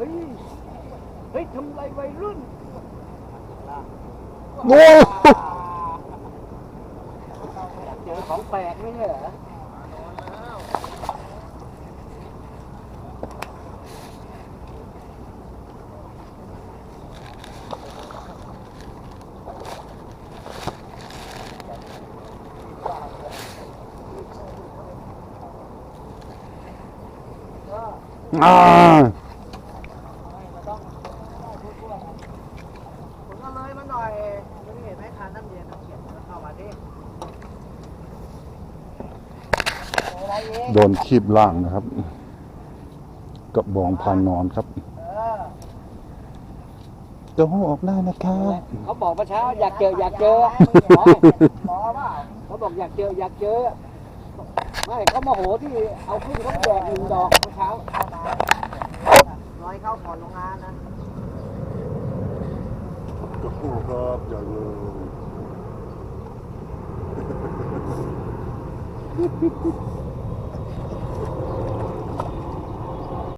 เฮ้ย เฮ้ยทำไรวัยรุ่นโอ้เจอของแปลกไม่ใช่เหรออ่า ผมก็เลยมาหน่ อยไม่เห็นไหมทานน้ำเย็นน้ำเขียนเข้ามาดิอะไรเองโดนคีบล่างนะครับกระบองพานนอนครับเออจะห้ออกได้นะครับเขาบอกเมื่อเช้าอยากเจออยากเจอหมอหมอเปล่าเขาบอกอยากเจออยากเจอไม่เขาโมโหที่เอาขึ้นเขาแดกหนึ่งดอกเมื่อเช้าเข้ามาร้อยเข้าก่อนโรงงานนะ กร